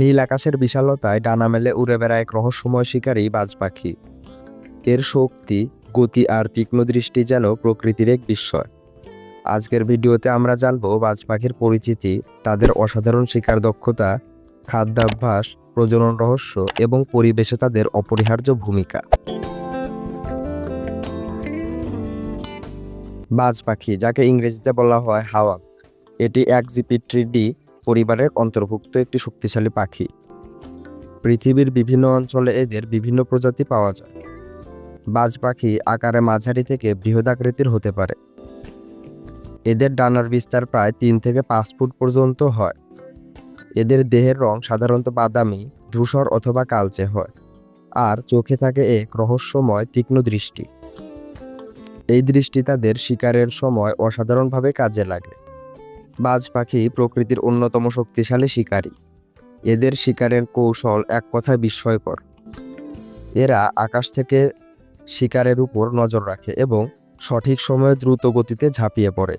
নীল আকাশের বিশালতায় ডানা মেলে উড়ে বেড়ায় এক রহস্যময় শিকারী বাজ পাখি। এর শক্তি, গতি আর তীক্ষ্ণ দৃষ্টি যেন প্রকৃতির এক বিস্ময়। আজকের ভিডিওতে আমরা জানব বাজ পাখির পরিচিতি, তাদের অসাধারণ শিকার দক্ষতা, খাদ্যাভ্যাস, প্রজনন রহস্য এবং পরিবেশে তাদের অপরিহার্য ভূমিকা। বাজ পাখি, যাকে ইংরেজিতে বলা হয় হাওয়া এটি একজিপিট্রিডি পরিবারের অন্তর্ভুক্ত একটি শক্তিশালী পাখি। পৃথিবীর বিভিন্ন অঞ্চলে এদের বিভিন্ন প্রজাতি পাওয়া যায়। বাজ পাখি আকারে মাঝারি থেকে বৃহদাকৃতির হতে পারে। এদের ডানার বিস্তার প্রায় তিন থেকে পাঁচ ফুট পর্যন্ত হয়। এদের দেহের রং সাধারণত বাদামি, ধূসর অথবা কালচে হয়। আর চোখে থাকে এক রহস্যময় তীক্ষ্ণ দৃষ্টি। এই দৃষ্টি তাদের শিকারের সময় অসাধারণভাবে কাজে লাগে। বাজ পাখি প্রকৃতির অন্যতম শক্তিশালী শিকারী। এদের শিকারের কৌশল এক কথায় বিস্ময়কর। এরা আকাশ থেকে শিকারের উপর নজর রাখে এবং সঠিক সময়ে দ্রুত গতিতে ঝাঁপিয়ে পড়ে।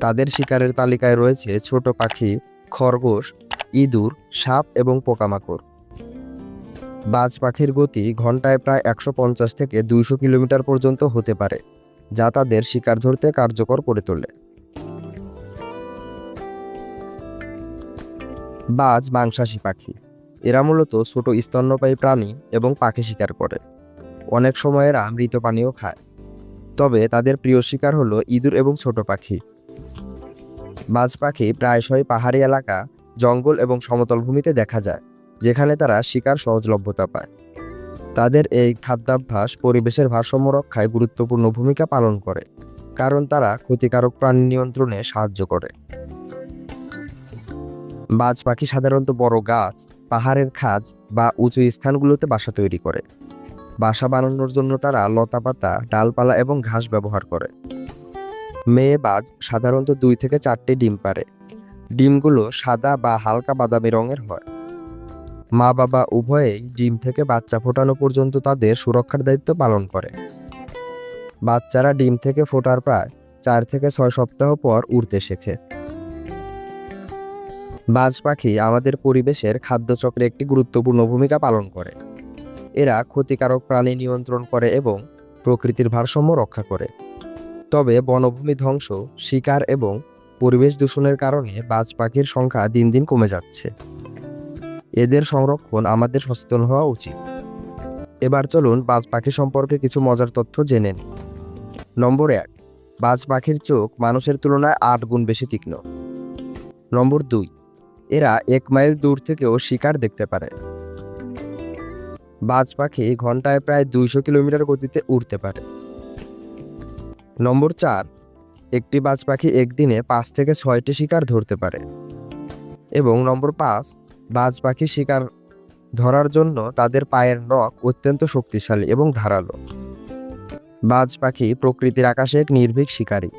তাদের শিকারের তালিকায় রয়েছে ছোট পাখি, খরগোশ, ইঁদুর, সাপ এবং পোকামাকড়। বাজ পাখির গতি ঘন্টায় প্রায় একশো পঞ্চাশ থেকে দুইশো কিলোমিটার পর্যন্ত হতে পারে, যা তাদের শিকার ধরতে কার্যকর করে তোলে। বাজ, মাংসাশী পাখি। এরা মূলত ছোট স্তন্যপায়ী প্রাণী এবং পাখি শিকার করে। অনেক সময় এরা মৃত পানিও খায়। তবে তাদের প্রিয় শিকার হলো ইঁদুর এবং ছোট পাখি। বাজ পাখি প্রায়শই পাহাড়ি এলাকা, জঙ্গল এবং সমতল ভূমিতে দেখা যায়, যেখানে তারা শিকার সহজলভ্যতা পায়। তাদের এই খাদ্যাভ্যাস পরিবেশের ভারসাম্য রক্ষায় গুরুত্বপূর্ণ ভূমিকা পালন করে, কারণ তারা ক্ষতিকারক প্রাণী নিয়ন্ত্রণে সাহায্য করে। বাজ পাখি সাধারণত বড় গাছ, পাহাড়ের খাজ বা উঁচু স্থানগুলোতে বাসা তৈরি করে। বাসা বানানোর জন্য তারা লতাপাতা, ডালপালা এবং ঘাস ব্যবহার করে। মেয়ে বাজ সাধারণত দুই থেকে চারটি ডিম পারে ডিমগুলো সাদা বা হালকা বাদামি রঙের হয়। মা বাবা উভয়েই ডিম থেকে বাচ্চা ফোটানো পর্যন্ত তাদের সুরক্ষার দায়িত্ব পালন করে। বাচ্চারা ডিম থেকে ফোটার প্রায় চার থেকে ছয় সপ্তাহ পর উড়তে শেখে। বাজ পাখি আমাদের পরিবেশের খাদ্যচক্রে একটি গুরুত্বপূর্ণ ভূমিকা পালন করে। এরা ক্ষতিকারক প্রাণী নিয়ন্ত্রণ করে এবং প্রকৃতির ভারসাম্য রক্ষা করে। তবে বনভূমি ধ্বংস, শিকার এবং পরিবেশ দূষণের কারণে বাজ পাখির সংখ্যা দিন দিন কমে যাচ্ছে। এদের সংরক্ষণ আমাদের সচেতন হওয়া উচিত। এবার চলুন বাজ পাখি সম্পর্কে কিছু মজার তথ্য জেনে নিই। নম্বর এক, বাজ পাখির চোখ মানুষের তুলনায় আট গুণ বেশি তীক্ষ্ণ। নম্বর দুই এরা এক মাইল দূর থেকেও শিকার দেখতে পারে। বাজ পাখি ঘন্টায় প্রায় দুইশো কিলোমিটার গতিতে উড়তে পারে। নম্বর চার, একটি বাজ পাখি একদিনে পাঁচ থেকে ছয়টি শিকার ধরতে পারে। এবং নম্বর পাঁচ, বাজ পাখি শিকার ধরার জন্য তাদের পায়ের নখ অত্যন্ত শক্তিশালী এবং ধারালো। বাজ পাখি প্রকৃতির আকাশে এক নির্ভীক শিকারী।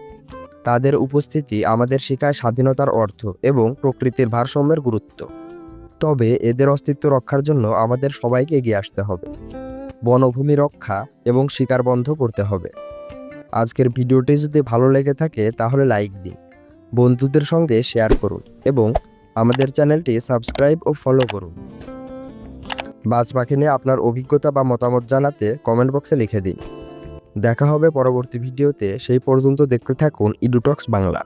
তাদের উপস্থিতি আমাদের শেখায় স্বাধীনতার অর্থ এবং প্রকৃতির ভারসাম্যের গুরুত্ব। তবে এদের অস্তিত্ব রক্ষার জন্য আমাদের সবাইকে এগিয়ে আসতে হবে। বনভূমি রক্ষা এবং শিকার বন্ধ করতে হবে। আজকের ভিডিওটি যদি ভালো লেগে থাকে তাহলে লাইক দিন, বন্ধুদের সঙ্গে শেয়ার করুন এবং আমাদের চ্যানেলটি সাবস্ক্রাইব ও ফলো করুন। বাজ পাখি নিয়ে আপনার অভিজ্ঞতা বা মতামত জানাতে কমেন্ট বক্সে লিখে দিন। দেখা হবে পরবর্তী ভিডিওতে। সেই পর্যন্ত দেখতে থাকুন ইডুটক্স বাংলা।